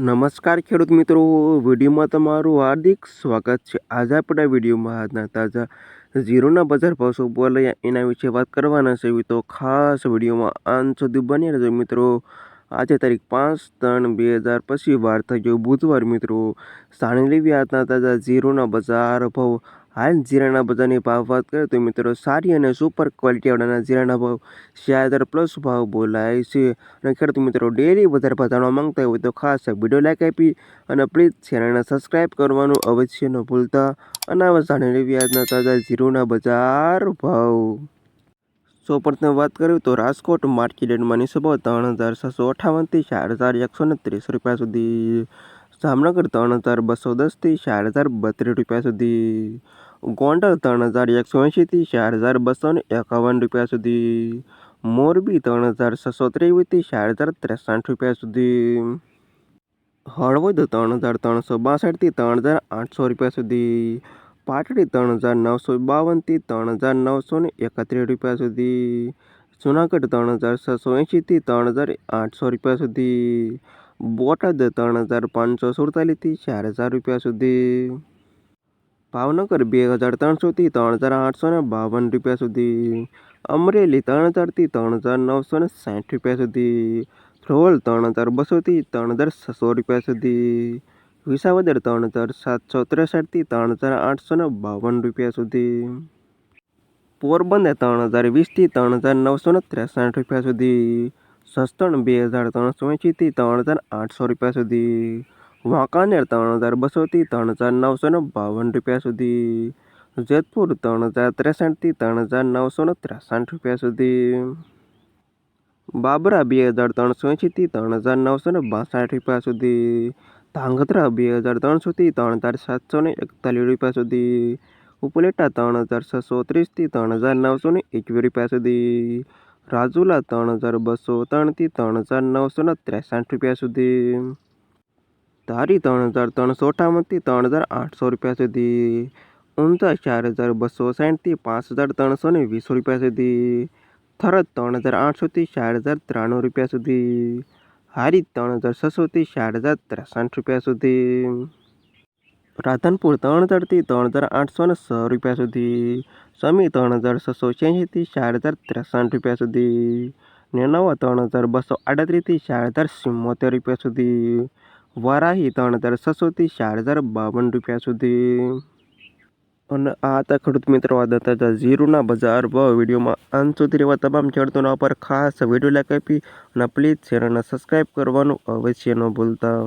નમસ્કાર ખેડૂત મિત્રો, વિડીયોમાં તમારું હાર્દિક સ્વાગત છે. આજે આપણે વિડીયોમાં આજના તાજા ઝીરોના બજાર ભાવ શું બોલાયા એના વિશે વાત કરવાના છે તો ખાસ વિડીયોમાં અંત સુધી બની રહેજો મિત્રો. આજે તારીખ પાંચ ત્રણ બે હજાર પછી વાર થઈ ગયો બુધવાર મિત્રો. સાણી લેવી આજના તાજા ઝીરોના બજાર ભાવ. હાલ જીરાના બજારની ભાવ વાત કરીએ તો મિત્રો સારી અને સુપર ક્વોલિટીવાળાના જીરાના ભાવ શ્યાદર પ્લસ ભાવ બોલાય છે. અને ખેડૂત મિત્રો ડેલી વધારે ભાવ માંગતા હોય તો ખાસ વીડિયો લાઈક આપી અને પ્લીઝ ચેનલને સબસ્ક્રાઈબ કરવાનું અવશ્ય ન ભૂલતા. અને આવા જાણી વ્યાજના તાજા જીરોના બજાર ભાવ. સૌ પ્રથમ વાત કરું તો રાજકોટ માર્કેટ યાર્ડમાં નીચે ત્રણ હજાર છસો અઠાવનથી ચાર હજાર એકસો ને ત્રીસ રૂપિયા સુધી. જામનગર ત્રણ હજાર બસો દસથી ચાર હજાર બત્રીસ રૂપિયા સુધી. ગોંડલ ત્રણ હજાર એકસો એંશીથી ચાર હજાર બસો ને એકાવન રૂપિયા સુધી. મોરબી ત્રણ હજાર છસો ત્રેવીસથી ચાર હજાર ત્રેસઠ રૂપિયા સુધી. હળવદ ત્રણ હજાર ત્રણસો બાસઠથી ત્રણ હજાર આઠસો રૂપિયા સુધી. પાટડી ત્રણ હજાર નવસો બાવનથી ત્રણ હજાર નવસો ને એકત્રીસ રૂપિયા સુધી. જુનાગઢ ત્રણ હજાર છસો એંશીથી ત્રણ હજાર આઠસો રૂપિયા સુધી. બોટાદ ત્રણ હજાર પાંચસો સુડતાલીસથી ચાર હજાર રૂપિયા સુધી. ભાવનગર બે હજાર ત્રણસોથી ત્રણ હજાર આઠસો ને બાવન રૂપિયા સુધી. અમરેલી ત્રણ હજારથી ત્રણ હજાર નવસો ને સાઠ રૂપિયા સુધી. ધ્રોલ ત્રણ હજાર બસોથી ત્રણ હજાર છસો રૂપિયા સુધી. વિસાવદર ત્રણ હજાર સાતસો ત્રેસઠથી ત્રણ હજાર આઠસો ને બાવન રૂપિયા સુધી. પોરબંદર ત્રણ હજાર વીસથી ત્રણ હજાર નવસો ને ત્રેસઠ રૂપિયા સુધી. સસ્તણ બે હજાર ત્રણસો એંશીથી ત્રણ હજાર આઠસો રૂપિયા સુધી. વાંકાનેર ત્રણ હજાર બસોથી ત્રણ હજાર નવસો બાવન રૂપિયા સુધી. જેતપુર ત્રણ હજાર ત્રેસઠથી ત્રણ હજાર નવસો ને ત્રેસઠ રૂપિયા સુધી. બાબરા, બે હજાર ત્રણસો એંશીથી ત્રણ હજાર નવસો ને બાસઠ રૂપિયા સુધી. ધાંગધ્રા, બે હજાર ત્રણસોથી ત્રણ હજાર સાતસો ને એકતાલીસ રૂપિયા સુધી. ઉપલેટા, ત્રણ હજાર છસો ત્રીસથી ત્રણ હજાર નવસો એકવીસ રૂપિયા સુધી. રાજુલા ત્રણ હજાર બસો ત્રણથી ત્રણ હજાર નવસો ને ત્રેસઠ રૂપિયા સુધી. ધારી ત્રણ હજાર ત્રણસો અઠાવનથી ત્રણ હજાર આઠસો રૂપિયા સુધી. ઊંઝા ચાર હજાર બસો સાઠથી પાંચ હજાર ત્રણસો ને વીસ રૂપિયા સુધી. થરદ ત્રણ હજાર આઠસોથી ચાર હજાર ત્રાણું રૂપિયા સુધી. હારી ત્રણ હજાર છસોથી ચાર હજાર ત્રેસઠ રૂપિયા સુધી. રાધનપુર ત્રણ હજારથી ત્રણ હજાર આઠસો ને સો રૂપિયા સુધી. સમી ત્રણ હજાર છસો છ્યાસીથી ચાર હજાર ત્રેસઠ રૂપિયા સુધી. નેનાવા ત્રણ હજાર બસો આડત્રીસથી ચાર હજાર સિમ્મોતેર રૂપિયા સુધી. વરાહી ત્રણ હજાર છસોથી ચાર હજાર બાવન રૂપિયા સુધી. અને આ હતા ખેડૂત મિત્રો, આ હતા ઝીરોના બજાર ભાવ વિડીયોમાં. અંત સુધી રહેવા તમામ ખેડૂતોના પર ખાસ વીડિયો લાઈક આપી અને પ્લીઝ ચેનલને સબસ્ક્રાઈબ કરવાનું અવશ્ય ન ભૂલતા.